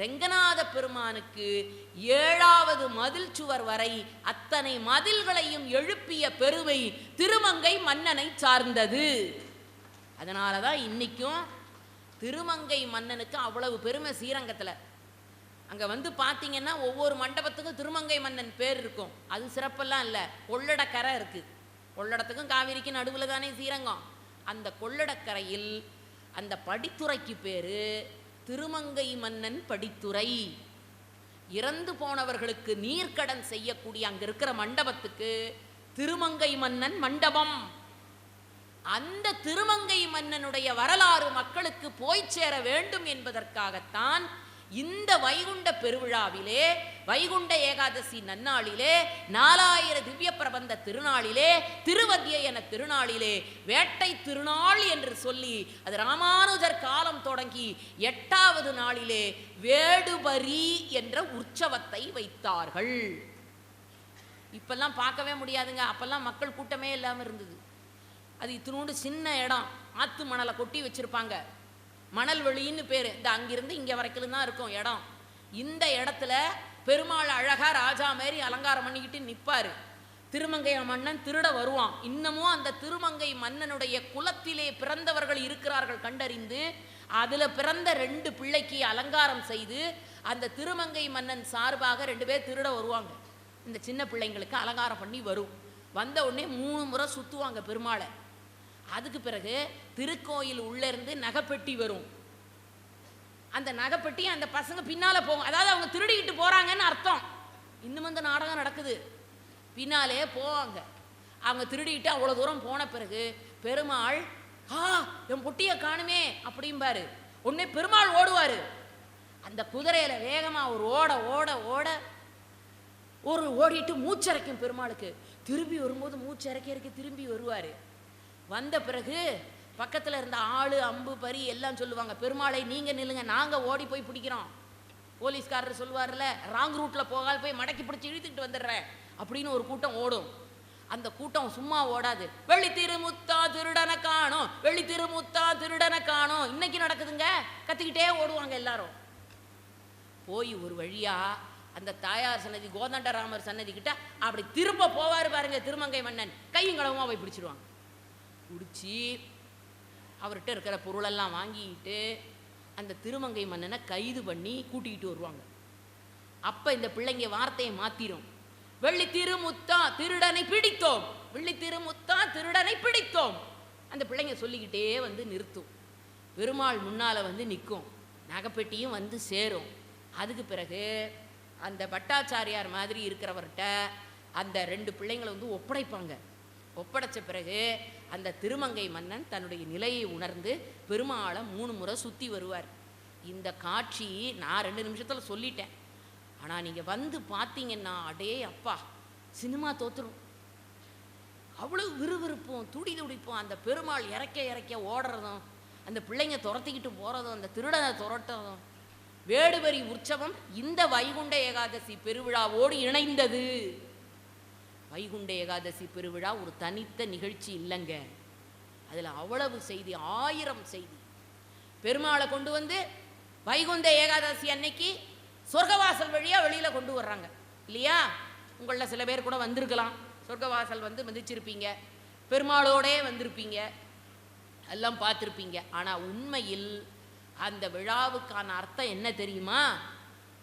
ரெங்கநாத பெருமானுக்கு ஏழாவது மதில் சுவர் வரை அத்தனை மதில்களையும் எழுப்பிய பெருமை திருமங்கை மன்னனை சார்ந்தது. அதனால தான் இன்றைக்கும் திருமங்கை மன்னனுக்கு அவ்வளவு பெருமை ஸ்ரீரங்கத்தில். அங்கே வந்து பார்த்தீங்கன்னா ஒவ்வொரு மண்டபத்துக்கும் திருமங்கை மன்னன் பேர் இருக்கும். அது சிறப்பெல்லாம் இல்லை. கொள்ளடக்கரை இருக்குது கொள்ளடத்துக்கும் காவிரிக்கும் நடுவில் தானே ஸ்ரீரங்கம். அந்த கொள்ளடக்கரையில் அந்த படித்துறைக்கு பேர் திருமங்கை மன்னன் படித்துறை. இறந்து போனவர்களுக்கு நீர்க்கடன் செய்யக்கூடிய அங்க இருக்கிற மண்டபத்துக்கு திருமங்கை மன்னன் மண்டபம். அந்த திருமங்கை மன்னனுடைய வரலாறு மக்களுக்கு போய் சேர வேண்டும் என்பதற்காகத்தான் இந்த வைகுண்ட பெருவிழாவிலே வைகுண்ட ஏகாதசி நன்னாளிலே நாலாயிர திவ்ய பிரபந்த திருநாளிலே திருவத்தியன திருநாளிலே வேட்டை திருநாள் என்று சொல்லி அது ராமானுஜர் காலம் தொடங்கி எட்டாவது நாளிலே வேடுபரி என்ற உற்சவத்தை வைத்தார்கள். இப்பெல்லாம் பார்க்கவே முடியாதுங்க. அப்பெல்லாம் மக்கள் கூட்டமே இல்லாமல் இருந்தது. அது இத்தினோண்டு சின்ன இடம். ஆத்து மணலை கொட்டி வச்சிருப்பாங்க. மணல் வெளின்னு பேர். இந்த அங்கிருந்து இங்கே வரைக்கும் தான் இருக்கும் இடம். இந்த இடத்துல பெருமாள் அழகாக ராஜா மாரி அலங்காரம் பண்ணிக்கிட்டு நிற்பார் திருமங்கை மன்னன் திருட வருவான். இன்னமும் அந்த திருமங்கை மன்னனுடைய குலத்திலே பிறந்தவர்கள் இருக்கிறார்கள் கண்டறிந்து அதில் பிறந்த ரெண்டு பிள்ளைக்கு அலங்காரம் செய்து அந்த திருமங்கை மன்னன் சார்பாக ரெண்டு பேர் திருட வருவாங்க. இந்த சின்ன பிள்ளைங்களுக்கு அலங்காரம் பண்ணி வரும். வந்த உடனே மூணு முறை சுற்றுவாங்க பெருமாளை. அதுக்கு பிறகு திருக்கோயில் உள்ளேருந்து நகைப்பெட்டி வரும். அந்த நகைப்பெட்டி அந்த பசங்க பின்னால் போகும். அதாவது அவங்க திருடிக்கிட்டு போகிறாங்கன்னு அர்த்தம். இன்னும் இந்த நாடகம் நடக்குது. பின்னாலே போவாங்க. அவங்க திருடிக்கிட்டு அவ்வளோ தூரம் போன பிறகு பெருமாள் ஆ என் பொட்டியை காணுமே அப்படிம்பாரு. உடனே பெருமாள் ஓடுவார். அந்த குதிரையில் வேகமாக ஒரு ஓட ஓட ஓட. ஒரு ஓடிட்டு மூச்சரைக்கும் பெருமாளுக்கு. திரும்பி வரும்போது மூச்சரைக்க இறக்கி திரும்பி வருவார். வந்த பிறகு பக்கத்தில் இருந்த ஆள் அம்பு பரி எல்லாம் சொல்லுவாங்க பெருமாளை நீங்கள் நில்லுங்க நாங்கள் ஓடி போய் பிடிக்கிறோம். போலீஸ்காரர் சொல்லுவார்ல ராங் ரூட்டில் போகால் போய் மடக்கி பிடிச்சி இழுத்துக்கிட்டு வந்துடுறேன். அப்படின்னு ஒரு கூட்டம் ஓடும். அந்த கூட்டம் சும்மா ஓடாது. வெள்ளி திருமுத்தா திருடனை காணோம் வெள்ளி திருமுத்தா திருடனை காணோம். இன்னைக்கு நடக்குதுங்க. கத்திக்கிட்டே ஓடுவாங்க எல்லாரும். போய் ஒரு வழியா அந்த தாயார் சன்னதி கோதண்டராமர் சன்னதி கிட்ட அப்படி திரும்ப போவார் பாருங்க திருமங்கை மன்னன். கையும் கடவுமா போய் பிடிச்சிருவாங்க. குடித்து அவர்கிட்ட இருக்கிற பொருளெல்லாம் வாங்கிட்டு அந்த திருமங்கை மன்னனை கைது பண்ணி கூட்டிகிட்டு வருவாங்க. அப்போ இந்த பிள்ளைங்க வார்த்தையை மாத்திரும். வெள்ளி திருமுத்தா திருடனை பிடித்தோம். வெள்ளி திருமுத்தா திருடனை பிடித்தோம். அந்த பிள்ளைங்க சொல்லிக்கிட்டே வந்து நிறுத்தும். பெருமாள் முன்னால் வந்து நிற்கும் நகைப்பெட்டியும் வந்து சேரும். அதுக்கு பிறகு அந்த பட்டாச்சாரியார் மாதிரி இருக்கிறவர்கிட்ட அந்த ரெண்டு பிள்ளைங்களை வந்து ஒப்படைப்பாங்க. ஒப்படைச்ச பிறகு அந்த திருமங்கை மன்னன் தன்னுடைய நிலையை உணர்ந்து பெருமாளை மூணு முறை சுற்றி வருவார். இந்த காட்சி நான் ரெண்டு நிமிஷத்தில் சொல்லிட்டேன். ஆனால் நீங்கள் வந்து பார்த்தீங்கன்னா அடே அப்பா சினிமா தோற்றுரும் அவ்வளோ விறுவிறுப்பும் துடி துடிப்போம் அந்த பெருமாள் இறக்க இறக்க ஓடுறதும் அந்த பிள்ளைங்க துரத்திக்கிட்டு போகிறதும் அந்த திருடனை துரட்டுறதும் வேடுவரி உற்சவம் இந்த வைகுண்ட ஏகாதசி பெருவிழாவோடு இணைந்தது. வைகுண்ட ஏகாதசி பெருவிழா ஒரு தனித்த நிகழ்ச்சி இல்லைங்க. அதில் அவ்வளவு செய்தி ஆயிரம் செய்தி. பெருமாளை கொண்டு வந்து வைகுண்ட ஏகாதசி அன்னைக்கு சொர்க்கவாசல் வழியாக வெளியில் கொண்டு வர்றாங்க. இல்லையா? உங்களில் சில பேர் கூட வந்திருக்கலாம். சொர்க்கவாசல் வந்து மதிச்சிருப்பீங்க. பெருமாளோடே வந்திருப்பீங்க. எல்லாம் பார்த்துருப்பீங்க. ஆனால் உண்மையில் அந்த விழாவுக்கான அர்த்தம் என்ன தெரியுமா?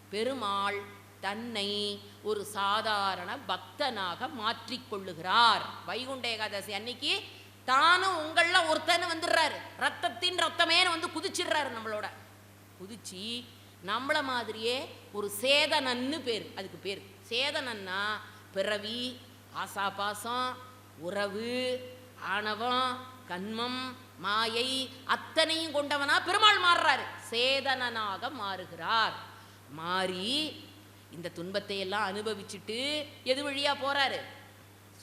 பெருமாள் தன்னை ஒரு சாதாரண பக்தனாக மாற்றிக்கொள்ளுகிறார். வைகுண்ட ஏகாதசி அன்னைக்கு தானும் உங்களில் ஒருத்தன் வந்துடுறாரு. ரத்தத்தின் ரத்தமேனு வந்து குதிச்சிடுறாரு நம்மளோட. குதிச்சு நம்மளை மாதிரியே ஒரு சேதனன்னு பேர் அதுக்கு பேர். சேதனன்னா பிறவி ஆசாபாசம் உறவு ஆணவம் கண்மம் மாயை அத்தனையும் கொண்டவனா பெருமாள் மாறுறாரு. சேதனனாக மாறுகிறார். மாறி இந்த துன்பத்தை எல்லாம் அனுபவிச்சுட்டு எது வழியாக போகிறாரு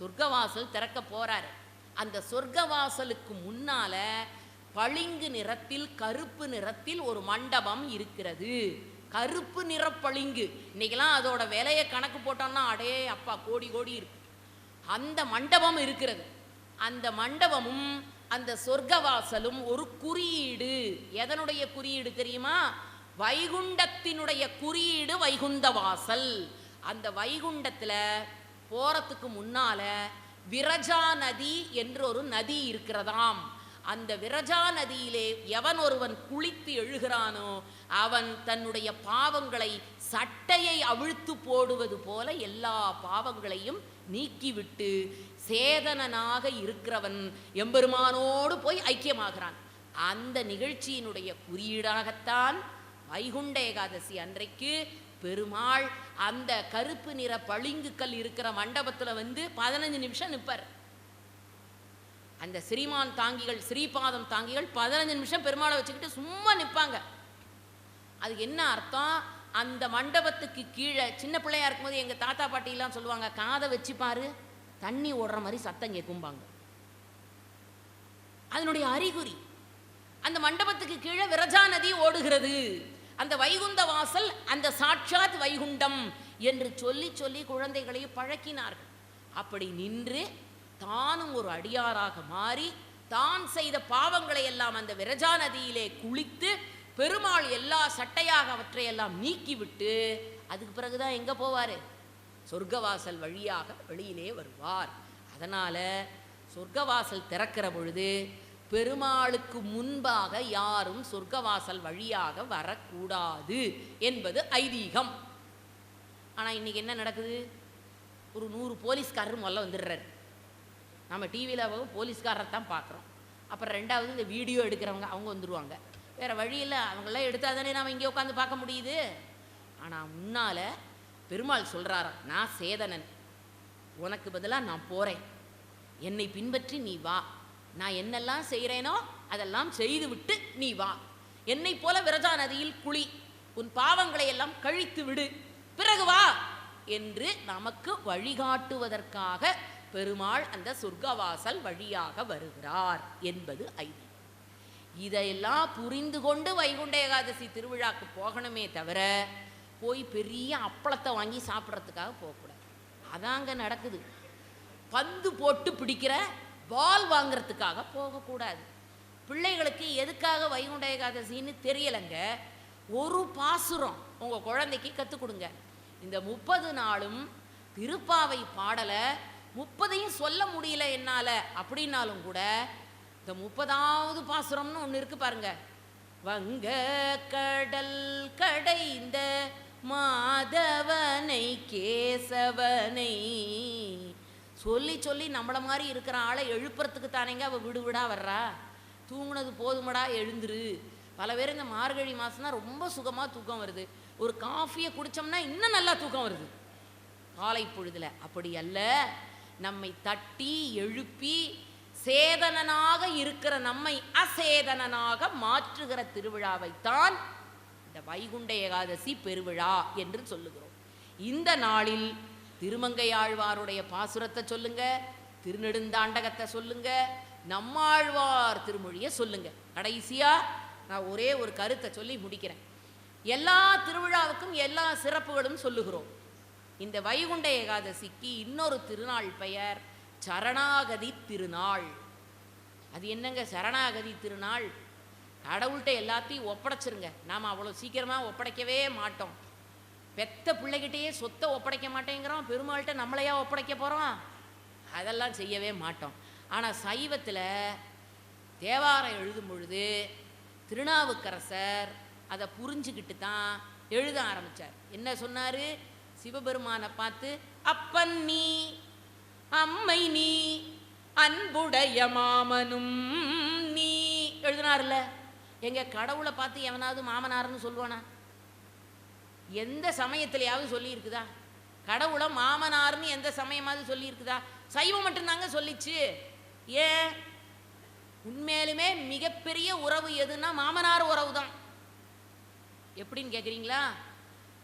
சொர்க்கவாசல் திறக்க போகிறாரு அந்த சொர்க்கவாசலுக்கு முன்னால பளிங்கு நிறத்தில் கருப்பு நிறத்தில் ஒரு மண்டபம் இருக்கிறது. கருப்பு நிற பளிங்கு. இன்றைக்கெல்லாம் அதோட விலையை கணக்கு போட்டோம்னா அடே அப்பா கோடி கோடி இருக்கு. அந்த மண்டபம் இருக்கிறது. அந்த மண்டபமும் அந்த சொர்க்கவாசலும் ஒரு குறியீடு. எதனுடைய குறியீடு தெரியுமா? வைகுண்டத்தினுடைய குறியீடு வைகுந்த வாசல் அந்த வைகுண்டத்தில் போகிறதுக்கு முன்னால விரஜா நதி என்று ஒரு நதி இருக்கிறதாம். அந்த விரஜா நதியிலே எவன் ஒருவன் குளித்து எழுகிறானோ அவன் தன்னுடைய பாவங்களை சட்டையை அவிழ்த்து போடுவது போல எல்லா பாவங்களையும் நீக்கிவிட்டு சேதனனாக இருக்கிறவன் எம்பெருமானோடு போய் ஐக்கியமாகிறான். அந்த நிகழ்ச்சியினுடைய குறியீடாகத்தான் வைகுண்ட ஏகாதசி அன்றைக்கு பெருமாள் அந்த கருப்பு நிற பளிங்குக்கல் இருக்கிற மண்டபத்துல வந்து பதினஞ்சு நிமிஷம் நிற்பார் அந்த ஸ்ரீமான் தாங்கிகள் ஸ்ரீபாதம் தாங்கிகள் பதினஞ்சு நிமிஷம் பெருமாளை வச்சுக்கிட்டு சும்மா நிற்பாங்க அது என்ன அர்த்தம்? அந்த மண்டபத்துக்கு கீழே சின்ன பிள்ளையா இருக்கும்போது எங்க தாத்தா பாட்டிலாம் சொல்லுவாங்க காதை வச்சு பாரு தண்ணி ஓடுற மாதிரி சத்தம் கேட்கும்பாங்க அதனுடைய அறிகுறி அந்த மண்டபத்துக்கு கீழே விரஜா நதி ஓடுகிறது. அந்த வைகுந்த வாசல் அந்த சாட்சாத் வைகுண்டம் என்று சொல்லி சொல்லி குழந்தைகளை பழக்கினார்கள். அப்படி நின்று தானும் ஒரு அடியாராக மாறி தான் செய்த பாவங்களை எல்லாம் அந்த விரஜா நதியிலே குளித்து பெருமாள் எல்லா சட்டையாக அவற்றையெல்லாம் நீக்கிவிட்டு அதுக்கு பிறகுதான் எங்க போவாரு? சொர்க்கவாசல் வழியாக வெளியிலே வருவார். அதனால சொர்க்கவாசல் திறக்கிற பொழுது பெருமாளுக்கு முன்பாக யாரும் சொர்க்கவாசல் வழியாக வரக்கூடாது என்பது ஐதீகம். ஆனால் இன்னைக்கு என்ன நடக்குது? ஒரு நூறு போலீஸ்காரர் முதல்ல வந்துடுறாரு. நம்ம டிவியில் போலீஸ்காரரை தான் பார்க்குறோம். அப்புறம் ரெண்டாவது இந்த வீடியோ எடுக்கிறவங்க அவங்க வந்துடுவாங்க வேறு வழியில் அவங்களாம் எடுத்தால் தானே நாம் இங்கே உட்காந்து பார்க்க முடியுது. ஆனால் முன்னால் பெருமாள் சொல்கிறாராம் நான் சேதனன். உனக்கு பதிலாக நான் போகிறேன் என்னை பின்பற்றி நீ வா. நான் என்னெல்லாம் செய்கிறேனோ அதெல்லாம் செய்துவிட்டு நீ வா. என்னை போல விரஜா நதியில் குழி உன் பாவங்களை எல்லாம் கழித்து விடு. பிறகு வா என்று நமக்கு வழிகாட்டுவதற்காக பெருமாள் அந்த சொர்க்கவாசல் வழியாக வருகிறார் என்பது ஐதீகம். இதையெல்லாம் புரிந்து கொண்டு வைகுண்ட ஏகாதசி திருவிழாக்கு போகணுமே தவிர போய் பெரிய அப்பளத்தை வாங்கி சாப்பிட்றதுக்காக போகக்கூடாது. அதாங்க நடக்குது. பந்து போட்டு பிடிக்கிற பால் வாங்கிறதுக்காக போகக்கூடாது. பிள்ளைகளுக்கு எதுக்காக வைகுண்ட ஏகாதசின்னு தெரியலைங்க. ஒரு பாசுரம் உங்கள் குழந்தைக்கு கற்றுக் கொடுங்க. இந்த முப்பது நாளும் திருப்பாவை பாடலை முப்பதையும் சொல்ல முடியல என்னால் அப்படின்னாலும் கூட இந்த முப்பதாவது பாசுரம்னு ஒன்று இருக்கு பாருங்க. வங்க கடல் கடைந்த மாதவனை கேசவனை சொல்லி சொல்லி நம்மள மாதிரி இருக்கிற ஆளை எழுப்புறதுக்கு தானேங்க அவள் விடு விடா வர்றா? தூங்குனது போதுமடா எழுந்துரு. பல பேர் இந்த மார்கழி மாதம்னா ரொம்ப சுகமாக தூக்கம் வருது. ஒரு காஃபியை குடித்தோம்னா இன்னும் நல்லா தூக்கம் வருது. காலை பொழுதில். அப்படி அல்ல. நம்மை தட்டி எழுப்பி சேதனனாக இருக்கிற நம்மை அசேதனனாக மாற்றுகிற திருவிழாவைத்தான் இந்த வைகுண்ட ஏகாதசி பெருவிழா என்று சொல்லுகிறோம். இந்த நாளில் திருமங்கையாழ்வாருடைய பாசுரத்தை சொல்லுங்க திருநெடுந்தாண்டகத்தை சொல்லுங்க நம்மாழ்வார் திருமொழியை சொல்லுங்க. கடைசியா நான் ஒரே ஒரு கருத்தை சொல்லி முடிக்கிறேன். எல்லா திருவிழாவுக்கும் எல்லா சிறப்புகளும் சொல்லுகிறோம். இந்த வைகுண்ட ஏகாதசிக்கு இன்னொரு திருநாள் பெயர் சரணாகதி திருநாள். அது என்னங்க சரணாகதி திருநாள்? கடவுள்கிட்ட எல்லாத்தையும் ஒப்படைச்சிருங்க. நாம் அவ்வளோ சீக்கிரமாக ஒப்படைக்கவே மாட்டோம். பெத்த பிள்ளைகிட்டயே சொத்தை ஒப்படைக்க மாட்டேங்கிறோம் பெருமாள்கிட்ட நம்மளையா ஒப்படைக்க போகிறோம் அதெல்லாம் செய்யவே மாட்டோம். ஆனால் சைவத்தில் தேவாரம் எழுதும் பொழுது திருநாவுக்கரசர் அதை புரிஞ்சுக்கிட்டு தான் எழுத ஆரம்பித்தார் என்ன சொன்னார்? சிவபெருமானை பார்த்து அப்பன் நீ அம்மை நீ அன்புடைய மாமனும் நீ எழுதினார்ல. எங்கள் கடவுளை பார்த்து எவனாவது மாமனார்னு சொல்லுவானா? எந்த சமயத்திலையாவது சொல்லியிருக்குதா? கடவுளை மாமனார்னு எந்த சமயமாவது சொல்லியிருக்குதா? சைவம் மட்டும்தாங்க சொல்லிச்சு. ஏன்? உண்மையிலுமே மிகப்பெரிய உறவு எதுன்னா மாமனார் உறவு தான் எப்படின்னு கேட்குறீங்களா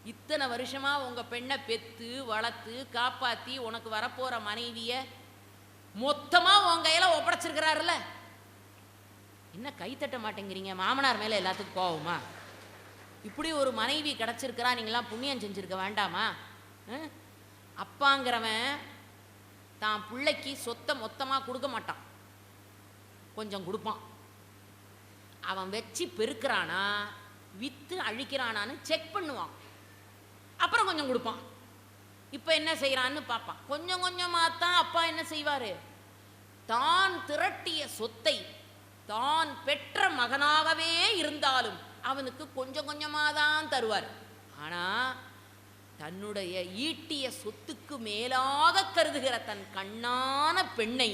இத்தனை வருஷமா உங்க பெண்ணை பெற்று வளர்த்து காப்பாற்றி உனக்கு வரப்போகிற மனைவியை மொத்தமாக உன் கையில் ஒப்படைச்சிருக்கிறாருல்ல. என்ன கை தட்ட மாட்டேங்கிறீங்க? மாமனார் மேலே எல்லாத்துக்கும் கோவமா? இப்படி ஒரு மனைவி கிடச்சிருக்கிறா நீங்களாம் புண்ணியம் செஞ்சுருக்க வேண்டாமா? அப்பாங்கிறவன் தான் பிள்ளைக்கு சொத்தை மொத்தமாக கொடுக்க மாட்டான். கொஞ்சம் கொடுப்பான். அவன் வச்சு பெருக்கிறானா விற்று அழிக்கிறானான்னு செக் பண்ணுவான். அப்புறம் கொஞ்சம் கொடுப்பான். இப்போ என்ன செய்கிறான்னு பார்ப்பான். கொஞ்சம் கொஞ்சமாக தான் அப்பா என்ன செய்வார்? தான் திரட்டிய சொத்தை தான் பெற்ற மகனாகவே இருந்தாலும் அவனுக்கு கொஞ்சம் கொஞ்சமாக தான் தருவார். ஆனால் தன்னுடைய ஈட்டிய சொத்துக்கு மேலாக கருதுகிற தன் கண்ணான பெண்ணை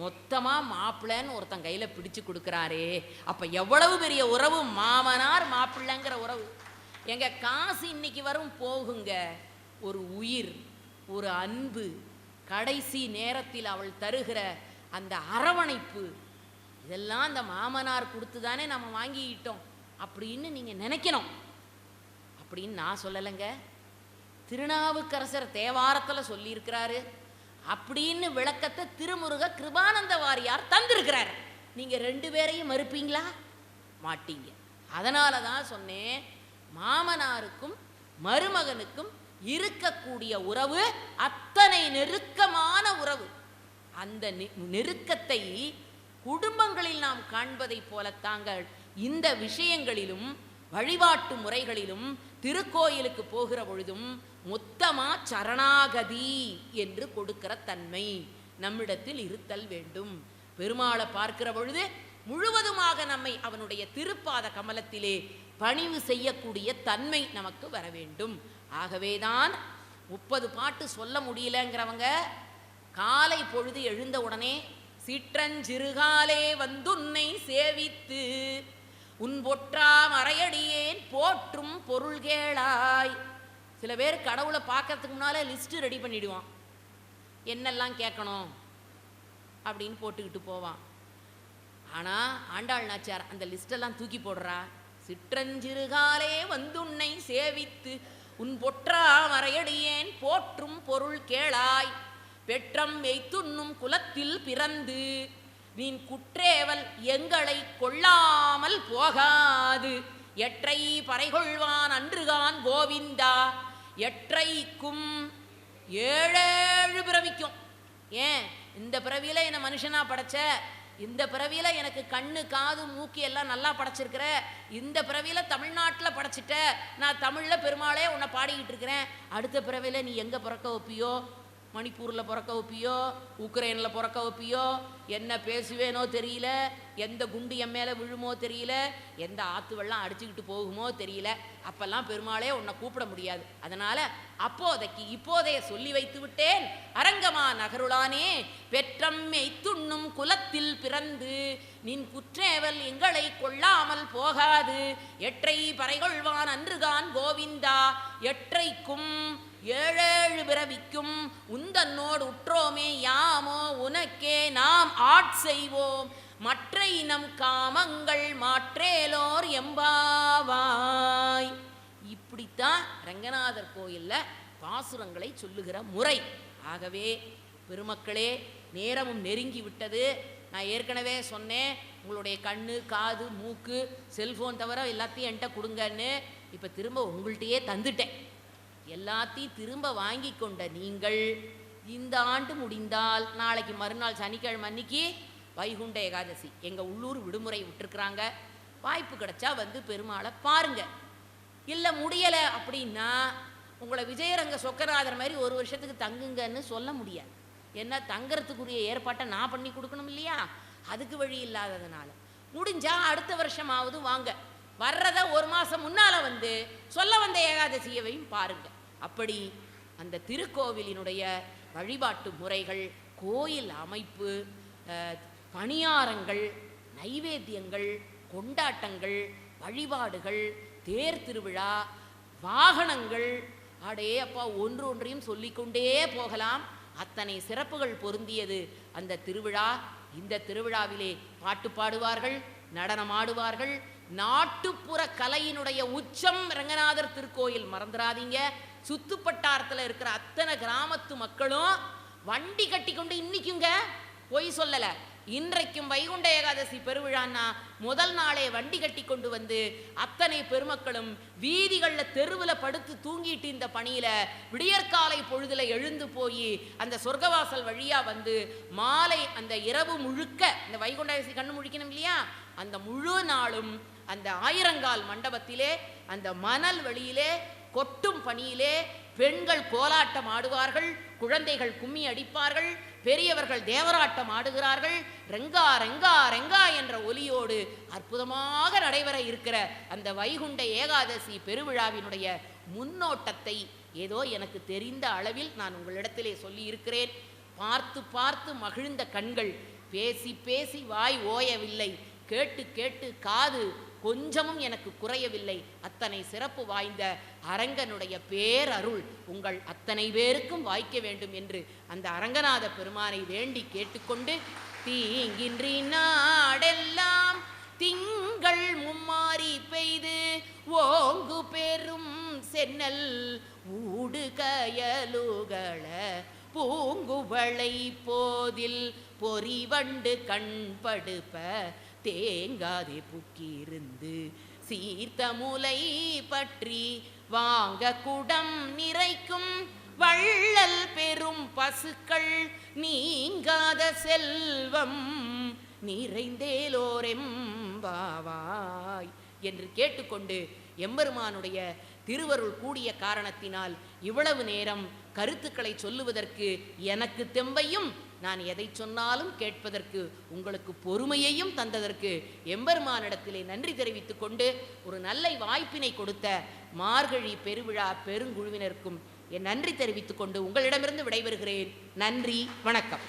மொத்தமாக மாப்பிள்ளைன்னு ஒருத்தன் கையில் பிடிச்சு கொடுக்குறாரே. அப்போ எவ்வளவு பெரிய உறவு? மாமனார் மாப்பிள்ளைங்கிற உறவு. எங்கள் காசு இன்னைக்கு வரும் போகுங்க. ஒரு உயிர் ஒரு அன்பு கடைசி நேரத்தில் அவள் தருகிற அந்த அரவணைப்பு இதெல்லாம் அந்த மாமனார் கொடுத்து தானே நம்ம வாங்கிக்கிட்டோம். அப்படின்னு நீங்கள் நினைக்கணும். அப்படின்னு நான் சொல்லலைங்க. திருநாவுக்கரசர் தேவாரத்தில் சொல்லியிருக்கிறாரு. அப்படின்னு விளக்கத்தை திருமுருக கிருபானந்த வாரியார் தந்திருக்கிறார். நீங்கள் ரெண்டு பேரையும் மறுப்பீங்களா? மாட்டீங்க. அதனால தான் சொன்னேன் மாமனாருக்கும் மருமகனுக்கும் இருக்கக்கூடிய உறவு அத்தனை நெருக்கமான உறவு. அந்த நெ- நெருக்கத்தை குடும்பங்களில் நாம் காண்பதைப் போல தாங்கள் இந்த விஷயங்களிலும் வழிபாட்டு முறைகளிலும் திருக்கோயிலுக்கு போகிற பொழுதும் மொத்தமா சரணாகதி என்று கொடுக்கிற தன்மை நம்மிடத்தில் இருத்தல் வேண்டும். பெருமாளை பார்க்கிற பொழுது முழுவதுமாக நம்மை அவனுடைய திருப்பாத கமலத்திலே பணிவு செய்யக்கூடிய தன்மை நமக்கு வர வேண்டும். ஆகவேதான் முப்பது பாட்டு சொல்ல முடியலங்கிறவங்க காலை பொழுது எழுந்த உடனே சிற்றஞ்சிறுகாலே வந்துன்னை சேவித்து உன் பொற்றா மறையடியேன் போற்றும் பொருள் கேளாய். சில பேர் கடவுளை பார்க்கறதுக்கு முன்னாலே லிஸ்ட்டு ரெடி பண்ணிடுவான். என்னெல்லாம் கேட்கணும்? அப்படின்னு போட்டுக்கிட்டு போவான். ஆனால் ஆண்டாள் நாச்சியார் அந்த லிஸ்டெல்லாம் தூக்கி போடுறா? சிற்றஞ்சிறுகாலே வந்துன்னை சேவித்து உன் பொற்றா மறையடியேன் போற்றும் பொருள் கேளாய். பெற்றம் எய்த்துண்ணும் குலத்தில் பிறந்து நீன் குற்றேவல் எங்களை கொள்ளாமல் போகாது. எற்றை பறைகொள்வான் அன்றுகான் கோவிந்தா. எற்றைக்கும் ஏழேழு பிறவிக்கும். ஏன்? இந்த பிறவியில் என்னை மனுஷனா படைச்ச? இந்த பிறவியில எனக்கு கண்ணு காது மூக்கு எல்லாம் நல்லா படைச்சிருக்கிற. இந்த பிறவியில தமிழ்நாட்டில் படைச்சிட்ட. நான் தமிழ்ல பெருமாளே உன்னை பாடிக்கிட்டு இருக்கிறேன். அடுத்த பிறவியில நீ எங்க பிறக்க ஒப்பியோ? மணிப்பூரில் பிறக்க வைப்பியோ உக்ரைனில் பிறக்க வைப்பியோ என்ன பேசுவேனோ தெரியல எந்த குண்டு என் மேலே விழுமோ தெரியல எந்த ஆற்று வெள்ளம் அடிச்சுக்கிட்டு போகுமோ தெரியல. அப்பெல்லாம் பெருமாளே உன்னை கூப்பிட முடியாது. அதனால் அப்போதைக்கு இப்போதே சொல்லி வைத்து விட்டேன். அரங்கமா நகருளானே பெற்றம்மை துண்ணும் குலத்தில் பிறந்து நின் குற்றேவல் எங்களை கொள்ளாமல் போகாது. எற்றை பறைகொள்வான் அன்றுதான் கோவிந்தா. எற்றைக்கும் ஏழேழு பிறவிக்கும் உந்தன்னோடு உற்றோமே யாமோ உனக்கே நாம் ஆட்செய்வோம் மற்ற இனம் காமங்கள் மாற்றேலோர் எம்பாவாய். இப்படித்தான் ரங்கநாதர் கோயில்ல பாசுரங்களை சொல்லுகிற முறை. ஆகவே பெருமக்களே நேரமும் நெருங்கி விட்டது. நான் ஏற்கனவே சொன்னேன் உங்களுடைய கண்ணு காது மூக்கு செல்ஃபோன் தவிர எல்லாத்தையும் என்கிட்ட கொடுங்கன்னு. இப்போ திரும்ப உங்கள்கிட்டயே தந்துட்டேன். எல்லாத்தையும் திரும்ப வாங்கி கொண்ட நீங்கள் இந்த ஆண்டு முடிந்தால் நாளைக்கு மறுநாள் சனிக்கிழமை அன்னைக்கு வைகுண்ட ஏகாதசி. எங்கள் உள்ளூர் விடுமுறை விட்டுருக்குறாங்க. வாய்ப்பு கிடைச்சா வந்து பெருமாளை பாருங்க. இல்லை முடியலை அப்படின்னா உங்களை விஜயரங்க சொக்கராதர் மாதிரி ஒரு வருஷத்துக்கு தங்குங்கன்னு சொல்ல முடியாது. ஏன்னா தங்கறதுக்குரிய ஏற்பாட்டை நான் பண்ணி கொடுக்கணும் இல்லையா? அதுக்கு வழி இல்லாததுனால. முடிஞ்சா அடுத்த வருஷமாவது வாங்க. வர்றத ஒரு மாதம் முன்னால் வந்து சொல்ல வந்த ஏகாதசியவையும் பாருங்க. அப்படி அந்த திருக்கோவிலினுடைய வழிபாட்டு முறைகள் கோயில் அமைப்பு பணியாரங்கள் நைவேத்தியங்கள் கொண்டாட்டங்கள் வழிபாடுகள் தேர் திருவிழா வாகனங்கள் அடே அப்பா ஒன்று ஒன்றையும் சொல்லிக்கொண்டே போகலாம். அத்தனை சிறப்புகள் பொருந்தியது அந்த திருவிழா. இந்த திருவிழாவிலே பாட்டு பாடுவார்கள் நடனம் ஆடுவார்கள். நாட்டுப்புற கலையினுடைய உச்சம் ரங்கநாதர் திருக்கோயில். மறந்துடாதீங்க சுத்துப்பட்டாரத்தில் இருக்கிற அத்தனை கிராமத்து மக்களும் வண்டி கட்டி கொண்டு இன்னைக்குங்க பொய் சொல்லலை. இன்றைக்கும் வைகுண்ட ஏகாதசி பெருவிழான்னா முதல் நாளே வண்டி கட்டி கொண்டு வந்து அத்தனை பெருமக்களும் வீதிகளில் தெருவில் படுத்து தூங்கிட்டு இந்த பணியில் விடியற்காலை பொழுதில் எழுந்து போய் அந்த சொர்க்கவாசல் வழியா வந்து மாலை அந்த இரவு முழுக்க இந்த வைகுண்ட ஏகாதசி கண்ணு முழிக்கணும் இல்லையா? அந்த முழு நாளும் அந்த ஆயிரங்கால் மண்டபத்திலே அந்த மணல் வெளியிலே கொட்டும் பணியிலே பெண்கள் கோலாட்டம் ஆடுவார்கள் குழந்தைகள் கும்மி அடிப்பார்கள் பெரியவர்கள் தேவராட்டம் ஆடுகிறார்கள். ரெங்கா ரெங்கா ரெங்கா என்ற ஒலியோடு அற்புதமாக நடைபெற இருக்கிற அந்த வைகுண்ட ஏகாதசி பெருவிழாவினுடைய முன்னோட்டத்தை ஏதோ எனக்கு தெரிந்த அளவில் நான் உங்களிடத்திலே சொல்லி இருக்கிறேன் பார்த்து பார்த்து மகிழ்ந்த கண்கள் பேசி பேசி வாய் ஓயவில்லை. கேட்டு கேட்டு காது கொஞ்சமும் எனக்கு குறையவில்லை. அத்தனை சிறப்பு வாய்ந்த அரங்கனுடைய பேரருள் உங்கள் அத்தனை பேருக்கும் வாய்க்க வேண்டும் என்று அந்த அரங்கநாத பெருமானை வேண்டி கேட்டுக்கொண்டு தீங்கின்றி நாடெல்லாம் திங்கள் மும்மாறி பெய்து ஓங்கு பெரும் சென்னல் ஊடு கயலுகள பூங்குவளை போதில் பொறிவண்டு கண்படுப்ப தேங்காதே புக்கியிருந்து சீர்த்த முலை பற்றி வாங்க குடம் நிறைக்கும் வள்ளல் பெரும் பசுக்கள் நீங்காத செல்வம் நிறைந்தேலோரெம்பாவாய் என்று கேட்டுக்கொண்டு எம்பெருமானுடைய திருவருள் கூடிய காரணத்தினால் இவ்வளவு நேரம் கருத்துக்களை சொல்லுவதற்கு எனக்கு தெம்பையும் நான் எதை சொன்னாலும் கேட்பதற்கு உங்களுக்கு பொறுமையையும் தந்ததற்கு எம்பெருமானிடத்திலே நன்றி தெரிவித்துக் கொண்டு ஒரு நல்ல வாய்ப்பினை கொடுத்த மார்கழி பெருவிழா பெருங்குழுவினருக்கும் என் நன்றி தெரிவித்துக் கொண்டு உங்களிடமிருந்து விடைபெறுகிறேன். நன்றி வணக்கம்.